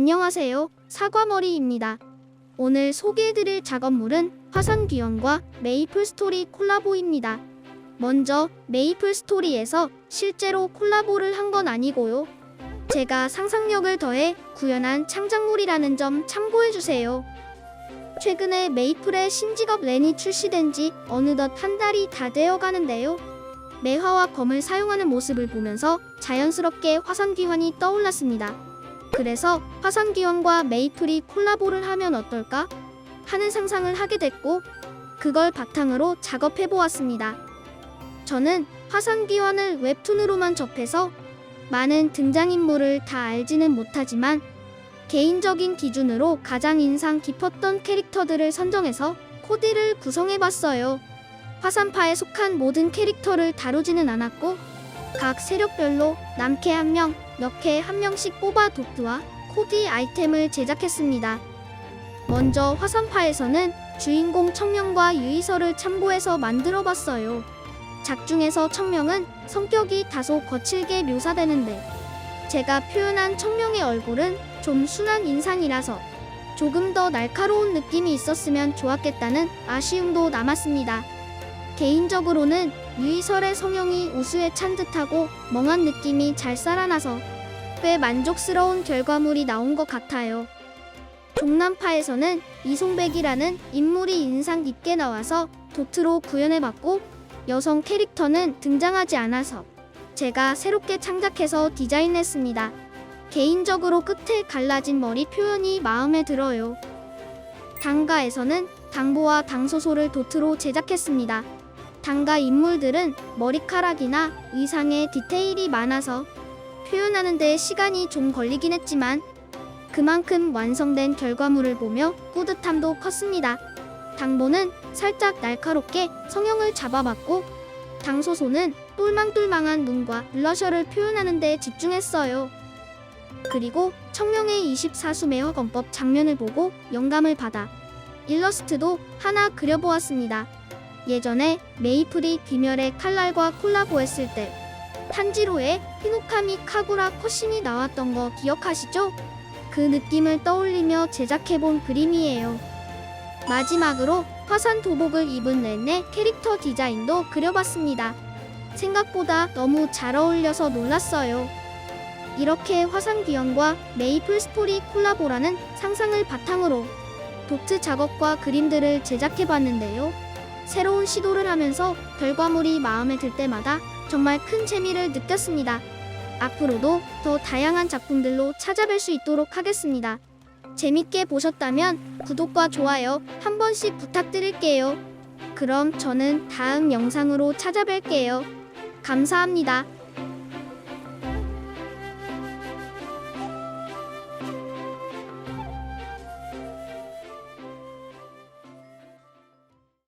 안녕하세요. 사과머리입니다. 오늘 소개해드릴 작업물은 화산귀염과 메이플스토리 콜라보입니다. 먼저 메이플스토리에서 실제로 콜라보를 한 건 아니고요. 제가 상상력을 더해 구현한 창작물이라는 점 참고해주세요. 최근에 메이플의 신직업 랜이 출시된 지 어느덧 한 달이 다 되어 가는데요. 매화와 검을 사용하는 모습을 보면서 자연스럽게 화산귀환이 떠올랐습니다. 그래서 화산귀환과 메이플이 콜라보를 하면 어떨까? 하는 상상을 하게 됐고 그걸 바탕으로 작업해 보았습니다. 저는 화산귀환을 웹툰으로만 접해서 많은 등장인물을 다 알지는 못하지만 개인적인 기준으로 가장 인상 깊었던 캐릭터들을 선정해서 코디를 구성해 봤어요. 화산파에 속한 모든 캐릭터를 다루지는 않았고 각 세력별로 남캐 한 명, 여캐 한 명씩 뽑아 도트와 코디 아이템을 제작했습니다. 먼저 화산파에서는 주인공 청명과 유이설을 참고해서 만들어 봤어요. 작중에서 청명은 성격이 다소 거칠게 묘사되는데 제가 표현한 청명의 얼굴은 좀 순한 인상이라서 조금 더 날카로운 느낌이 있었으면 좋았겠다는 아쉬움도 남았습니다. 개인적으로는 유이설의 성형이 우수에 찬 듯하고 멍한 느낌이 잘 살아나서 꽤 만족스러운 결과물이 나온 것 같아요. 종남파에서는 이송백이라는 인물이 인상 깊게 나와서 도트로 구현해봤고 여성 캐릭터는 등장하지 않아서 제가 새롭게 창작해서 디자인했습니다. 개인적으로 끝에 갈라진 머리 표현이 마음에 들어요. 당가에서는 당보와 당소소를 도트로 제작했습니다. 당가 인물들은 머리카락이나 의상에 디테일이 많아서 표현하는 데 시간이 좀 걸리긴 했지만 그만큼 완성된 결과물을 보며 뿌듯함도 컸습니다. 당보는 살짝 날카롭게 성형을 잡아봤고 당소소는 똘망똘망한 눈과 블러셔를 표현하는 데 집중했어요. 그리고 청명의 24수 매화검법 장면을 보고 영감을 받아 일러스트도 하나 그려보았습니다. 예전에 메이플이 귀멸의 칼날과 콜라보했을 때 탄지로의 히노카미 카구라 코신이 나왔던 거 기억하시죠? 그 느낌을 떠올리며 제작해본 그림이에요. 마지막으로 화산 도복을 입은 렌의 캐릭터 디자인도 그려봤습니다. 생각보다 너무 잘 어울려서 놀랐어요. 이렇게 화산 귀염과 메이플 스토리 콜라보라는 상상을 바탕으로 도트 작업과 그림들을 제작해봤는데요. 새로운 시도를 하면서 결과물이 마음에 들 때마다 정말 큰 재미를 느꼈습니다. 앞으로도 더 다양한 작품들로 찾아뵐 수 있도록 하겠습니다. 재밌게 보셨다면 구독과 좋아요 한 번씩 부탁드릴게요. 그럼 저는 다음 영상으로 찾아뵐게요. 감사합니다.